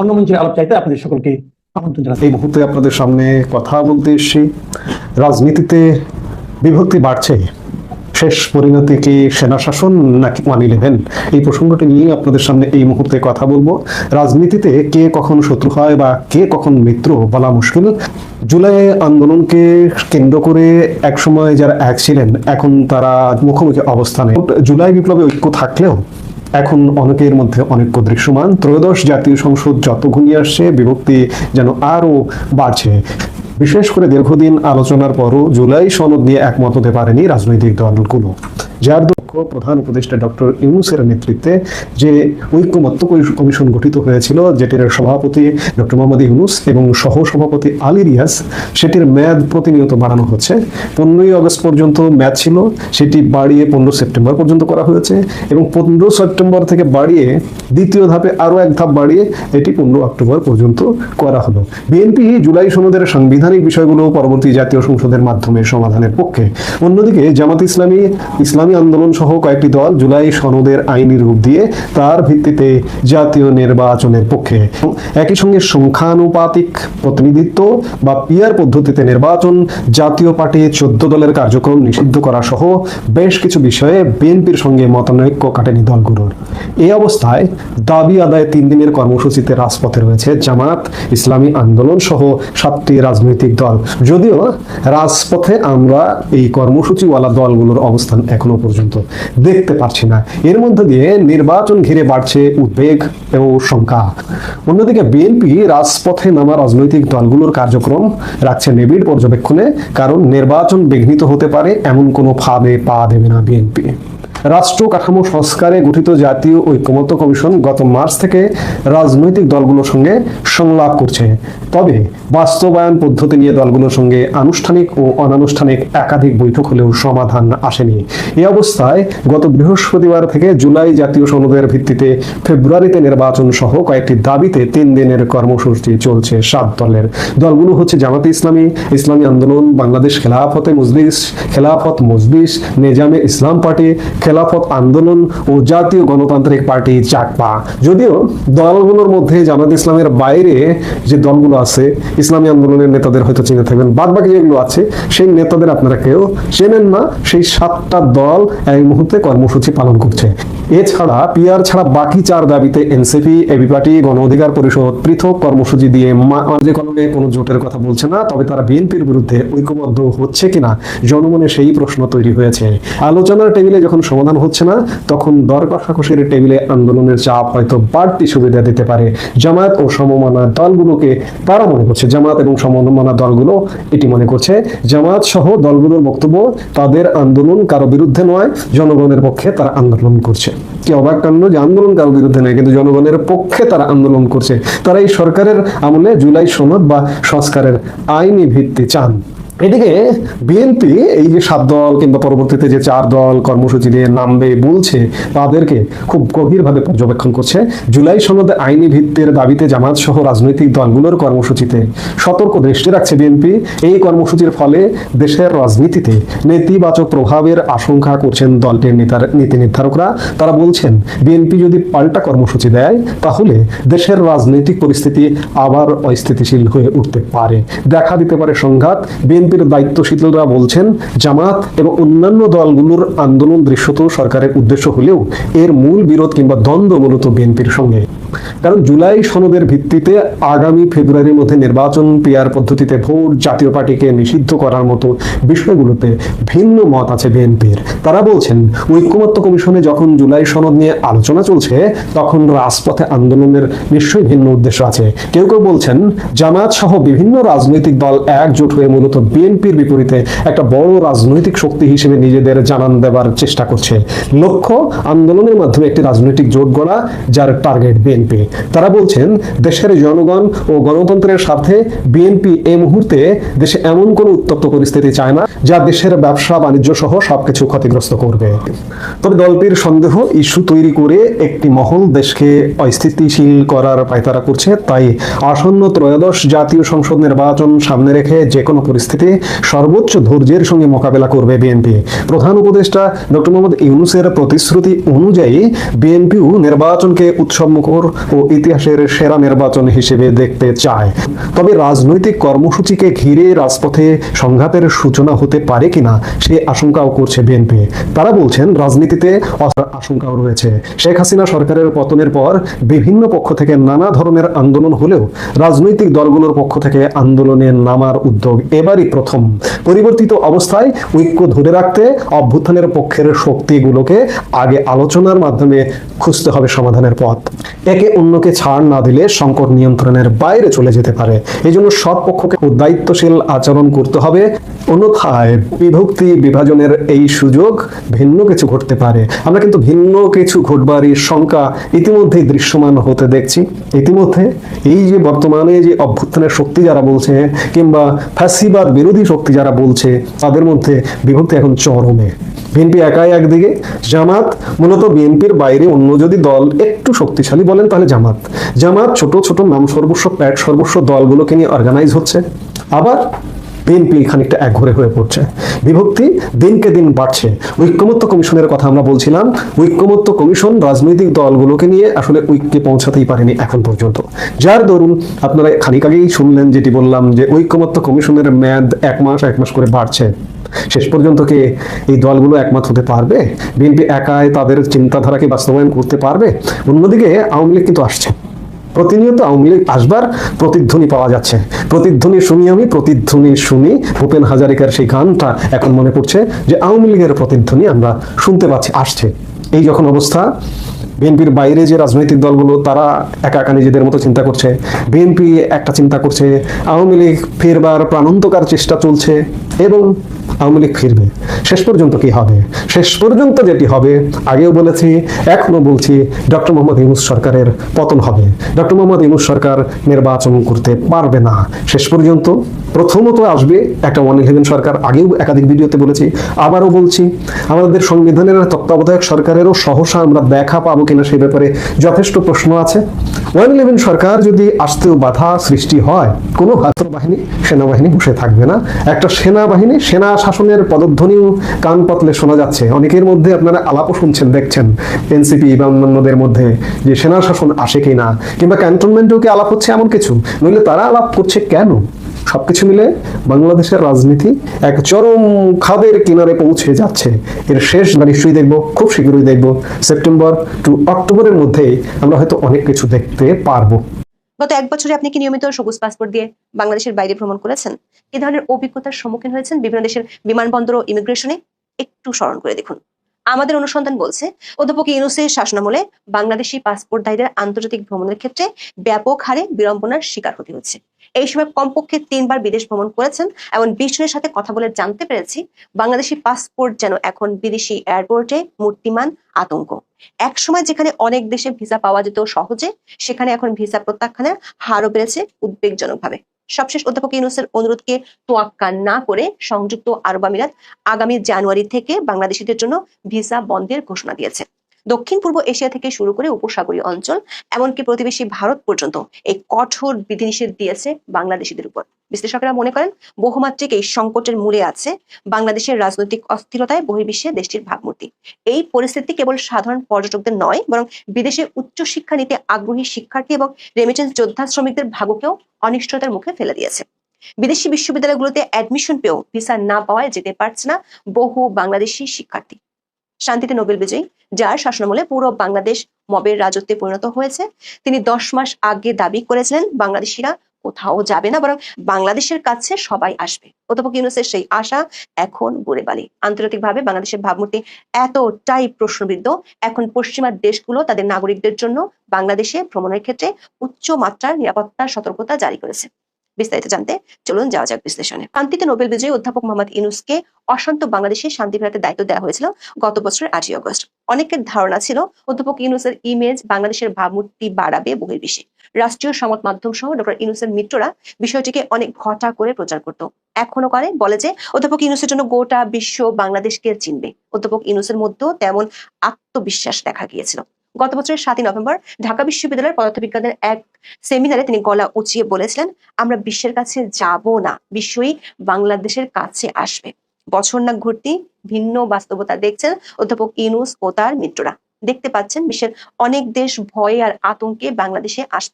অন্য মঞ্চের চাইতে আপনাদের সকলকে আমন্ত্রণ জানাচ্ছি। এই মুহূর্তে আপনাদের সামনে কথা বলতে এসেছি। রাজনীতিতে বিভক্তি বাড়ছে। শেষ পরিণতি কি সেনা শাসন নাকি ওয়ান ইলেভেন এই প্রসঙ্গটি নিয়ে আপনাদের সামনে এই মুহূর্তে কথা বলব। রাজনীতিতে কে কখন শত্রু হয় বা কে কখন মিত্র বলা মুশকিল। জুলাই আন্দোলনকে কেন্দ্র করে একসময় যারা এক ছিলেন, এখন তারা মুখোমুখি অবস্থানে। জুলাই বিপ্লবে ঐক্য থাকলেও এখন অনেকের মধ্যে অনেক দৃশ্যমান। ত্রয়োদশ জাতীয় সংসদ যত ঘনিয়ে আসছে, বিভক্তি যেন আরও বাড়ছে। বিশেষ করে দীর্ঘদিন আলোচনার পরও জুলাই সনদ নিয়ে একমত হতে পারেনি রাজনৈতিক দলগুলো। যার দক্ষ প্রধান উপদেষ্টা ডক্টর ইউনুসের নেতৃত্বে যে ঐক্যমত্য কমিশন গঠিত হয়েছিল, যেটির সভাপতি ডক্টর মোহাম্মদ ইউনুস এবং সহ সভাপতি আলী রিয়াজ, সেটির মেয়াদ প্রতিনিয়ত বাড়ানো হচ্ছে। পনেরোই আগস্ট পর্যন্ত মেয়াদ ছিল, সেটি বাড়িয়ে পনেরো সেপ্টেম্বর পর্যন্ত করা হয়েছে এবং পনেরো সেপ্টেম্বর থেকে বাড়িয়ে দ্বিতীয় ধাপে আরও এক ধাপ বাড়িয়ে এটি পনেরো অক্টোবর পর্যন্ত করা হলো। বিএনপি জুলাই সনদের সাংবিধানিক বিষয়গুলো পরবর্তী জাতীয় সংসদের মাধ্যমে সমাধানের পক্ষে। অন্যদিকে জামাত ইসলামী ইসলামী আন্দোলন সহ কয়েকটি দল জুলাই সনদের আইনি রূপ দিয়ে তার ভিত্তিতে জাতীয় নির্বাচনের পক্ষে একই সঙ্গে সংখ্যানুপাতিক প্রতিনিধিত্ব বা পিয়ার পদ্ধতিতে নির্বাচন, জাতীয় পার্টি চোদ্দ দলের কার্যক্রম নিষিদ্ধ করা সহ বেশ কিছু বিষয়ে বিএনপির সঙ্গে মতানৈক্য কাটেনি দলগুলোর। এই অবস্থায় দাবি আদায় তিন দিনের কর্মসূচিতে রাজপথে রয়েছে জামাত ইসলামী আন্দোলন সহ সাতটি রাজনৈতিক দল। যদিও রাজপথে আমরা এই কর্মসূচিওয়ালা দলগুলোর অবস্থান এখনও পর্যন্ত দেখতে পাচ্ছি না। এর মধ্যে দিয়ে নির্বাচন ঘিরে বাড়ছে উদ্বেগ ও শঙ্কা। অন্যদিকে বিএনপি রাজপথে নামা রাজনৈতিক দলগুলোর কার্যক্রম রাখছে নিবিড় পর্যবেক্ষণে, কারণ নির্বাচন বিঘ্নিত হতে পারে এমন কোনো ফাঁদে পা দেবে না বিএনপি। রাষ্ট্র কাঠামো সংস্কারে গঠিত জাতীয় ঐক্যমত্য কমিশন গত মার্চ থেকে রাজনৈতিক দলগুলোর সঙ্গে সংলাপ করছে। তবে বাস্তবায়ন পদ্ধতি নিয়ে দলগুলোর সঙ্গে আনুষ্ঠানিক ও অনানুষ্ঠানিক একাধিক বৈঠক হলেও সমাধান আসেনি। এই অবস্থায় গত বৃহস্পতিবার থেকে জুলাই জাতীয় সনদের ভিত্তিতে ফেব্রুয়ারিতে নির্বাচন সহ কয়েকটি দাবিতে তিন দিনের কর্মসূচি চলছে সাত দলের। দলগুলো হচ্ছে জামাতে ইসলামী ইসলামী আন্দোলন, বাংলাদেশ খেলাফতে মজলিস, খেলাফত মজলিস, নেজামে ইসলাম পার্টি খেলাফত আন্দোলন ও জাতীয় গণতান্ত্রিক পার্টি জাকপা যদিও দলগুলোর মধ্যে জামাত ইসলামের বাইরে যে দলগুলো আছে, ইসলামী আন্দোলনের নেতাদের হয়তো চিনে থাকবেন বাদ বাকি যেগুলো আছে, সেই নেতাদের আপনারা কেউ চেনেন না, সেই সাতটা দল এই মুহূর্তে কর্মসূচি পালন করছে। এছাড়া পিআর ছাড়া বাকি চার দাবিতে এনসিপি, এবি পার্টি, গণ অধিকার পরিষদ পৃথক কর্মসূচি দিয়ে মাঝে কলমে কোনো জোটের কথা বলছে না, তবে তারা বিএনপির বিরুদ্ধে ঐক্যবদ্ধ হচ্ছে কিনা, জনমনে সেই প্রশ্ন তৈরি হয়েছে। আলোচনার টেবিলে যখন সমাধান হচ্ছে না, তখন দর কষাকষির টেবিলে আন্দোলনের চাপ হয়তো বাড়তি সুবিধা দিতে পারে। জামায়াত ও সমমনা দলগুলোকে তারা মনে করছে, জামায়াত এবং সমমনা দলগুলো এটি মনে করছে জামাত সহ দলগুলোর বক্তব্য, তাদের আন্দোলন কারও বিরুদ্ধে নয়, জনগণের পক্ষে তারা আন্দোলন করছে। কি অবাক কাণ্ড যে আন্দোলন কারও বিরুদ্ধে নয়, কিন্তু জনগণের পক্ষে তারা আন্দোলন করছে। তারা এই সরকারের আমলে জুলাই সনদ বা সংস্কারের আইনি ভিত্তি চান। এদিকে বিএনপি এই যে সাত দল কিংবা পরবর্তীতে যে চার দল কর্মসূচি দিয়ে নামবে বলছে, তাদেরকে খুব গভীরভাবে পর্যবেক্ষণ করছে। জুলাই সনদে আইনি ভিত্তির দাবিতে জামাত সহ রাজনৈতিক দলগুলোর কর্মসূচিতে সতর্ক দৃষ্টি রাখছে বিএনপি। এই কর্মসূচির ফলে দেশের রাজনীতিতে নেতিবাচক প্রভাবের আশঙ্কা করছেন দলটির নেতার নীতি নির্ধারকরা। তারা বলছেন, বিএনপি যদি পাল্টা কর্মসূচি দেয়, তাহলে দেশের রাজনৈতিক পরিস্থিতি আবার অস্থিতিশীল হয়ে উঠতে পারে। দেখা দিতে পারে সংঘাত। বিএনপির দায়িত্বশীলরা বলছেন জামাত এবং অন্যান্য দলগুলোর আন্দোলন দৃশ্যত সরকারের উদ্দেশ্য হলেও এর মূল বিরোধ কিংবা দ্বন্দ্ব মূলত বিএনপির সঙ্গে। কারণ জুলাই সনদের ভিত্তিতে আগামী ফেব্রুয়ারির মধ্যে নির্বাচন পিয়ার পদ্ধতিতে ভোট জাতীয় পার্টিকে নিষিদ্ধ করার মতো বিষয়গুলোতে ভিন্ন মত আছে বিএনপির। তারা বলছেন, ঐক্যমত্য কমিশনে যখন জুলাই সনদ নিয়ে আলোচনা চলছে, তখন রাজপথে আন্দোলনের নিশ্চয়ই ভিন্ন উদ্দেশ্য আছে। কেউ কেউ বলছেন, জামায়াত সহ বিভিন্ন রাজনৈতিক দল একজোট হয়ে মূলত বিএনপির বিপরীতে একটা বড় রাজনৈতিক শক্তি হিসেবে নিজেদের জানান দেবার চেষ্টা করছে। লক্ষ্য, আন্দোলনের মাধ্যমে একটি রাজনৈতিক জোট গড়া, যার টার্গেট বিএনপি। তারা বলছেন, দেশের জনগণ ও গণতন্ত্রের স্বার্থে বিএনপি এই মুহূর্তে দেশে এমন কোনো উত্তপ্ত পরিস্থিতি চায় না, যা দেশের ব্যবসা বাণিজ্য সহ সবকিছু ক্ষতিগ্রস্ত করবে। তবে দলটির সন্দেহ, ইস্যু তৈরি করে একটি মহল দেশকে অস্থিতিশীল করার পায়তারা করছে, তাই আসন্ন ত্রয়োদশ জাতীয় সংসদ নির্বাচন সামনে রেখে যে কোনো পরিস্থিতি সর্বোচ্চ ধৈর্যের সঙ্গে মোকাবেলা করবে বিএনপি। প্রধান উপদেষ্টা ডক্টর মোহাম্মদ ইউনুসের প্রতিশ্রুতি অনুযায়ী বিএনপিও নির্বাচনকে উৎসবমুখর ও ইতিহাসের সেরা নির্বাচন হিসেবে দেখতে চায়। তবে রাজনৈতিক কর্মসূচিকে ঘিরে রাজপথে সংঘাতের সূচনা হতে পারে কিনা সে আশঙ্কাও করছে বিএনপি। তারা বলছেন, রাজনীতিতে আশঙ্কাও রয়েছে। শেখ হাসিনা সরকারের পতনের পর বিভিন্ন পক্ষ থেকে নানা ধরনের আন্দোলন হলেও রাজনৈতিক দলগুলোর পক্ষ থেকে আন্দোলনে নামার উদ্যোগ এবারই প্রথম। পরিবর্তিত অবস্থায় ঐক্য ধরে রাখতে অভ্যুত্থানের পক্ষের শক্তিগুলোকে আগে আলোচনার মাধ্যমে খুঁজতে হবে সমাধানের পথ। একে অন্যকে ছাড় না দিলে সংকট নিয়ন্ত্রণের বাইরে চলে যেতে পারে। এই জন্য সব পক্ষকে দায়িত্বশীল আচরণ করতে হবে। অন্যথায় বিভক্তি বিভাজনের এই সুযোগ ভিন্ন কিছু ঘটতে পারে। আমরা কিন্তু ভিন্ন কিছু ঘটবারই শঙ্কা ইতিমধ্যেই দৃশ্যমান হতে দেখছি। ইতিমধ্যে এই যে বর্তমানে যে অভ্যুত্থানের শক্তি যারা বলছে কিংবা ফ্যাসিবাদ বিরোধী শক্তি যারা বলছে, তাদের মধ্যে বিভক্তি এখন চরমে। বিএনপি একাই একদিকে, জামাত, মূলত বিএনপির বাইরে অন্য যদি দল একটু শক্তিশালী বলেন তাহলে জামাত। জামাত ছোট ছোট নাম সর্বস্ব, প্যাট সর্বস্ব দলগুলোকে নিয়ে অর্গানাইজ হচ্ছে। আবার বিএনপি খানিকটা একঘরে হয়ে পড়ছে। বিভক্তি দিনকে দিন বাড়ছে। ঐক্যমত্য কমিশনের কথা আমরা বলছিলাম। ঐক্যমত্য কমিশন রাজনৈতিক দলগুলোকে নিয়ে আসলে ঐক্যে পৌঁছাতেই পারেনি এখন পর্যন্ত। যার দরুন আপনারা খানিক আগেই শুনলেন যেটি বললাম যে ঐক্যমত্য কমিশনের মেয়াদ এক মাস এক মাস করে বাড়ছে। শেষ পর্যন্ত কি এই দলগুলো একমত হতে পারবে? বিএনপি একাই তাদের চিন্তাধারাকে বাস্তবায়ন করতে পারবে? অন্যদিকে আওয়ামী লীগ কিন্তু আসছে। প্রতিনিয়ত আওয়ামী লীগ আসবার প্রতিধ্বনি পাওয়া যাচ্ছে। প্রতিধ্বনি শুনি আমি, প্রতিধ্বনি শুনি। ভূপেন হাজারিকার সেই গানটা এখন মনে পড়ছে যে আওয়ামী লীগের প্রতিধ্বনি আমরা শুনতে পাচ্ছি, আসছে। এই যখন অবস্থা, বিএনপির বাইরে যে রাজনৈতিক দলগুলো, তারা একা একা নিজেদের মতো চিন্তা করছে। বিএনপি একটা চিন্তা করছে, আওয়ামী লীগ ফেরবার প্রাণান্তকার চেষ্টা চলছে এবং আওয়ামী লীগ ফিরবে। শেষ পর্যন্ত কি হবে? শেষ পর্যন্ত যেটি হবে, আগেও বলেছি এখনও বলছি, ডক্টর মোহাম্মদ ইউনুস সরকারের পতন হবে। ডক্টর মোহাম্মদ ইউনুস সরকার নির্বাচন করতে পারবে না। শেষ পর্যন্ত প্রথমত আসবে একটা ওয়ান ইলেভেন সরকার, আগেও একাধিক ভিডিওতে বলেছি, আবারও বলছি, আমাদের সংবিধানের তত্ত্বাবধায়ক সরকারেরও সহসা আমরা দেখা পাবো কিনা সে ব্যাপারে যথেষ্ট প্রশ্ন আছে। ওয়ান ইলেভেন সরকার যদি আসতেও বাধা সৃষ্টি হয়, কোনো বাহিনী সেনাবাহিনী বসে থাকবে না। একটা সেনাবাহিনী, সেনা শাসনের পদধ্বনিও কান পাতলে শোনা যাচ্ছে। অনেকের মধ্যে আপনারা আলাপও শুনছেন, দেখছেন এনসিপি বা অন্যান্যদের মধ্যে যে সেনা শাসন আসে কিনা, কিংবা ক্যান্টনমেন্টেও কি আলাপ হচ্ছে এমন কিছু? নইলে তারা আলাপ করছে কেন? সবকিছু মিলে বাংলাদেশের রাজনীতি এক চরম খাদের কিনারে পৌঁছে যাচ্ছে। এর শেষ নিশ্চয়ই দেখব, খুব শীঘ্রই দেখব। সেপ্টেম্বর টু অক্টোবরের মধ্যে আমরা হয়তো অনেক কিছু দেখতে পারব। গত এক বছরে আপনি কি নিয়মিত সবুজ পাসপোর্ট দিয়ে বাংলাদেশের বাইরে ভ্রমণ করেছেন? কি ধরনের অভিজ্ঞতার সম্মুখীন হয়েছেন বিভিন্ন দেশের বিমানবন্দর ও ইমিগ্রেশনে? একটু স্মরণ করে দেখুন। আমাদের অনুসন্ধান বলছে, অধ্যাপক ইউনুসের শাসনামলে বাংলাদেশি পাসপোর্টধারীদের আন্তর্জাতিক ভ্রমণের ক্ষেত্রে ব্যাপক হারে বিড়ম্বনার শিকার হতে হচ্ছে এই সময় কমপক্ষে তিনবার বিদেশ ভ্রমণ করেছেন এমন বিশ জনের সাথে কথা বলে জানতে পেরেছি বাংলাদেশি পাসপোর্ট যেন এখন বিদেশি এয়ারপোর্টে মূর্তিমান আতঙ্ক। এক সময় যেখানে অনেক দেশে ভিসা পাওয়া যেত সহজে, সেখানে এখন ভিসা প্রত্যাখ্যানের হারও বেড়েছে উদ্বেগজনকভাবে। সবশেষ অধ্যাপক ইউনুসের অনুরোধকে তোয়াক্কা না করে সংযুক্ত আরব আমিরাত আগামী জানুয়ারি থেকে বাংলাদেশিদের জন্য ভিসা বন্ধের ঘোষণা দিয়েছে। দক্ষিণ পূর্ব এশিয়া থেকে শুরু করে উপসাগরীয় অঞ্চল, এমনকি প্রতিবেশী ভারত পর্যন্ত এই কঠোর বিধিনিষেধ দিয়েছে বাংলাদেশিদের উপর। বিশ্লেষকরা মনে করেন, বহুমাত্রিক এই সংকটের মূলে আছে বাংলাদেশের রাজনৈতিক অস্থিরতায় বহির্বিশ্বে দেশটির ভাবমূর্তি। এই পরিস্থিতি কেবল সাধারণ পর্যটকদের নয়, বরং বিদেশে উচ্চশিক্ষা নিতে, আগ্রহী শিক্ষার্থী এবং রেমিটেন্স যোদ্ধা শ্রমিকদের ভাগ্যকেও অনিশ্চয়তার মুখে ফেলে দিয়েছে। বিদেশি বিশ্ববিদ্যালয়গুলোতে অ্যাডমিশন পেয়েও ভিসা না পাওয়ায় যেতে পারছে না বহু বাংলাদেশি শিক্ষার্থী। শান্তিতে নোবেল বিজয়ী, যার শাসনামলে পুরো বাংলাদেশ মবের রাজত্বে পরিণত হয়েছে। তিনি দশ মাস আগে দাবি করেছিলেন, বাংলাদেশিরা কোথাও যাবে না, বরং বাংলাদেশের কাছে সবাই আসবে। অধ্যাপক ইউনুসের সেই আশা এখন গুড়ে বালি। আন্তর্জাতিকভাবে বাংলাদেশের ভাবমূর্তি এতটাই প্রশ্নবিদ্ধ, এখন পশ্চিমা দেশগুলো তাদের নাগরিকদের জন্য বাংলাদেশে ভ্রমণের ক্ষেত্রে উচ্চ মাত্রার নিরাপত্তার সতর্কতা জারি করেছে। বিস্তারিত জানতে চলুন যাওয়া যাক বিশ্লেষণে। শান্তিতে নোবেল বিজয়ী অধ্যাপক মোহাম্মদ ইনুসকে অশান্ত বাংলাদেশে শান্তি ফেরাতে দায়িত্ব দেওয়া হয়েছিল গত বছরের আটই অগস্ট অনেকের ধারণা ছিল অধ্যাপক ইউনুসের ইমেজ বাংলাদেশের ভাবমূর্তি বাড়াবে বহির্বিশ্বে। রাষ্ট্রীয় সংবাদ মাধ্যম সহ ডক্টর ইনুসের মিত্ররা বিষয়টিকে অনেক ঘটা করে প্রচার করত। এখনও করে, বলে যে অধ্যাপক ইনুসের জন্য গোটা বিশ্ব বাংলাদেশকে চিনবে। অধ্যাপক ইনুসের মধ্যেও তেমন আত্মবিশ্বাস দেখা গিয়েছিল। গত বছরের সাতই নভেম্বর ঢাকা বিশ্ববিদ্যালয়ের পদার্থবিজ্ঞানের এক সেমিনারে তিনি গলা উঁচিয়ে বলেছিলেন, আমরা বিশ্বের কাছে যাব না, বিশ্বই বাংলাদেশের কাছে আসবে। বছর না ঘুরতি ভিন্ন বাস্তবতা দেখছেন অধ্যাপক ইনুস ও তার মিত্ররা। দেখতে পাচ্ছেন বিশ্বের অনেক দেশ ভয়ে আর আতঙ্কে বাংলাদেশে আস